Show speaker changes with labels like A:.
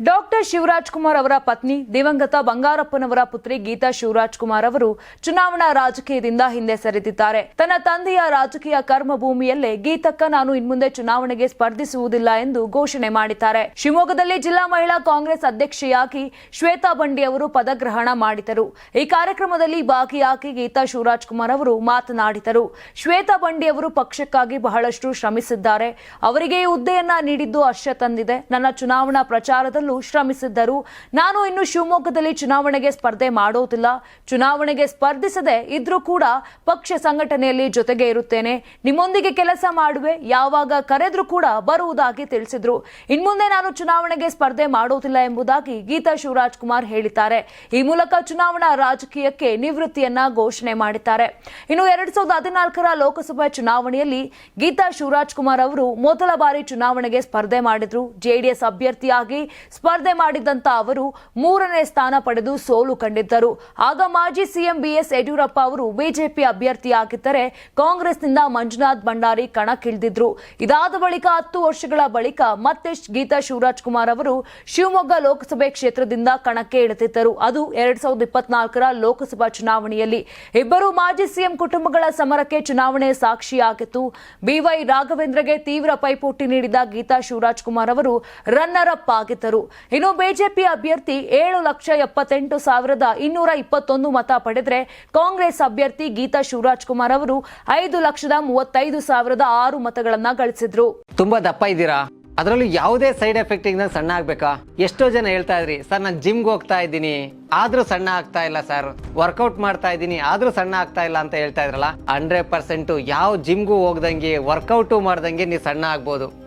A: Doctor Shivraj Kumar ಅವರ ಪತ್ನಿ ದಿವಂಗತ ಬಂಗಾರಪ್ಪನವರ ಪುತ್ರಿ ಗೀತಾ ಶಿವರಾಜ್ ಕುಮಾರ್ ಅವರು ಚುನಾವಣಾ ರಾಜಕೀಯದಿಂದ ಹಿಂದೆ ಸರಿದಿದ್ದಾರೆ. ತನ್ನ ತಂದೆಯ ರಾಜಕೀಯ ಕರ್ಮಭೂಮಿಯಲ್ಲೇ ಗೀತಕ್ಕ ನಾನು ಇನ್ಮುಂದೆ ಚುನಾವಣೆಗೆ ಸ್ಪರ್ಧಿಸುವುದಿಲ್ಲ ಎಂದು ಘೋಷಣೆ ಮಾಡಿದ್ದಾರೆ. ಶಿವಮೊಗ್ಗದಲ್ಲಿ ಜಿಲ್ಲಾ ಮಹಿಳಾ ಕಾಂಗ್ರೆಸ್ ಅಧ್ಯಕ್ಷೆಯಾಗಿ ಶ್ವೇತಾ ಬಂಡಿ ಅವರು ಪದಗ್ರಹಣ ಮಾಡಿದರು. ಈ ಕಾರ್ಯಕ್ರಮದಲ್ಲಿ ಭಾಗಿಯಾಗಿ ಗೀತಾ ಶಿವರಾಜ್ ಕುಮಾರ್ ಅವರು ಮಾತನಾಡಿದರು. ಶ್ವೇತಾ ಬಂಡಿ ಅವರು ಪಕ್ಷಕ್ಕಾಗಿ ಬಹಳಷ್ಟು ಶ್ರಮಿಸಿದ್ದಾರೆ. ಅವರಿಗೆ ಈ ಹುದ್ದೆಯನ್ನ ನೀಡಿದ್ದು ಹರ್ಷ ತಂದಿದೆ. ನನ್ನ ಚುನಾವಣಾ ಪ್ರಚಾರದಲ್ಲೂ ಶ್ರಮಿಸಿದ್ದರು. ನಾನು ಇನ್ನು ಶಿವಮೊಗ್ಗದಲ್ಲಿ ಚುನಾವಣೆಗೆ ಸ್ಪರ್ಧೆ ಮಾಡೋದಿಲ್ಲ. ಚುನಾವಣೆಗೆ ಸ್ಪರ್ಧಿಸದೆ ಇದ್ರೂ ಕೂಡ ಪಕ್ಷ ಸಂಘಟನೆಯಲ್ಲಿ ಜೊತೆಗೆ ಇರುತ್ತೇನೆ. ನಿಮ್ಮೊಂದಿಗೆ ಕೆಲಸ ಮಾಡುವೆ, ಯಾವಾಗ ಕರೆದ್ರೂ ಕೂಡ ಬರುವುದಾಗಿ ತಿಳಿಸಿದ್ರು. ಇನ್ಮುಂದೆ ನಾನು ಚುನಾವಣೆಗೆ ಸ್ಪರ್ಧೆ ಮಾಡೋದಿಲ್ಲ ಎಂಬುದಾಗಿ ಗೀತಾ ಶಿವರಾಜ್ ಕುಮಾರ್ ಹೇಳಿದ್ದಾರೆ. ಈ ಮೂಲಕ ಚುನಾವಣಾ ರಾಜಕೀಯಕ್ಕೆ ನಿವೃತ್ತಿಯನ್ನ ಘೋಷಣೆ ಮಾಡಿದ್ದಾರೆ. ಇನ್ನು ಎರಡ್ ಸಾವಿರದ ಹದಿನಾಲ್ಕರ ಲೋಕಸಭಾ ಚುನಾವಣೆಯಲ್ಲಿ ಗೀತಾ ಶಿವರಾಜ್ ಕುಮಾರ್ ಅವರು ಮೊದಲ ಬಾರಿ ಚುನಾವಣೆಗೆ ಸ್ಪರ್ಧೆ ಮಾಡಿದ್ರು. ಜೆಡಿಎಸ್ ಅಭ್ಯರ್ಥಿಯಾಗಿ ಸ್ಪರ್ಧೆ ಮಾಡಿದ್ದಂತ ಅವರು ಮೂರನೇ ಸ್ಥಾನ ಪಡೆದು ಸೋಲು ಕಂಡಿದ್ದರು. ಆಗ ಮಾಜಿ ಸಿಎಂ ಬಿಎಸ್ ಯಡಿಯೂರಪ್ಪ ಅವರು ಬಿಜೆಪಿ ಅಭ್ಯರ್ಥಿಯಾಗಿದ್ದರೆ ಕಾಂಗ್ರೆಸ್ನಿಂದ ಮಂಜುನಾಥ್ ಭಂಡಾರಿ ಕಣಕ್ಕಿಳಿದಿದ್ರು. ಇದಾದ ಬಳಿಕ ಹತ್ತು ವರ್ಷಗಳ ಬಳಿಕ ಮತ್ತೆ ಗೀತಾ ಶಿವರಾಜ್ ಕುಮಾರ್ ಅವರು ಶಿವಮೊಗ್ಗ ಲೋಕಸಭೆ ಕ್ಷೇತ್ರದಿಂದ ಕಣಕ್ಕೆ ಇಳಿದಿದ್ದರು. ಅದು ಎರಡ್ ಸಾವಿರದ ಇಪ್ಪತ್ನಾಲ್ಕರ ಲೋಕಸಭಾ ಚುನಾವಣೆಯಲ್ಲಿ. ಇಬ್ಬರು ಮಾಜಿ ಸಿಎಂ ಕುಟುಂಬಗಳ ಸಮರಕ್ಕೆ ಚುನಾವಣೆ ಸಾಕ್ಷಿಯಾಗಿತ್ತು. ಬಿವೈ ರಾಘವೇಂದ್ರಗೆ ತೀವ್ರ ಪೈಪೋಟಿ ನೀಡಿದ ಗೀತಾ ಶಿವರಾಜ್ ಕುಮಾರ್ ಅವರು ರನ್ನರ್ ಅಪ್ ಆಗಿದ್ದರು. ಇನ್ನು ಬಿಜೆಪಿ ಅಭ್ಯರ್ಥಿ ಏಳು ಲಕ್ಷ ಎಪ್ಪತ್ತೆಂಟು ಸಾವಿರದ ಇನ್ನೂರ ಇಪ್ಪತ್ತೊಂದು ಮತ ಪಡೆದರೆ ಕಾಂಗ್ರೆಸ್ ಅಭ್ಯರ್ಥಿ ಗೀತಾ ಶಿವರಾಜ್ ಕುಮಾರ್ ಅವರು ಐದು ಲಕ್ಷದ ಮೂವತ್ತೈದು ಸಾವಿರದ ಆರು ಮತಗಳನ್ನ ಗಳಿಸಿದ್ರು.
B: ತುಂಬಾ ದಪ್ಪ ಇದ್ದೀರಾ? ಅದರಲ್ಲೂ ಯಾವುದೇ ಸೈಡ್ ಎಫೆಕ್ಟ್ ಇಂದ ಸಣ್ಣ ಆಗ್ಬೇಕಾ? ಎಷ್ಟೋ ಜನ ಹೇಳ್ತಾ ಇದ್ರಿ, ಸರ್, ನಾನು ಜಿಮ್ಗೆ ಹೋಗ್ತಾ ಇದ್ದೀನಿ. ಆದ್ರೂ ಸಣ್ಣ ಆಗ್ತಾ ಇಲ್ಲ, ಸರ್ ವರ್ಕೌಟ್ ಮಾಡ್ತಾ ಇದ್ದೀನಿ. ಆದ್ರೂ ಸಣ್ಣ ಆಗ್ತಾ ಇಲ್ಲ ಅಂತ ಹೇಳ್ತಾ ಇದ್ರಲ್ಲ ಹಂಡ್ರೆಡ್ ಪರ್ಸೆಂಟ್ ಯಾವ ಜಿಮ್ಗೂ ಹೋಗ್ದಂಗೆ ವರ್ಕೌಟು ಮಾಡ್ದಂಗೆ ನೀವು ಸಣ್ಣ ಆಗ್ಬೋದು.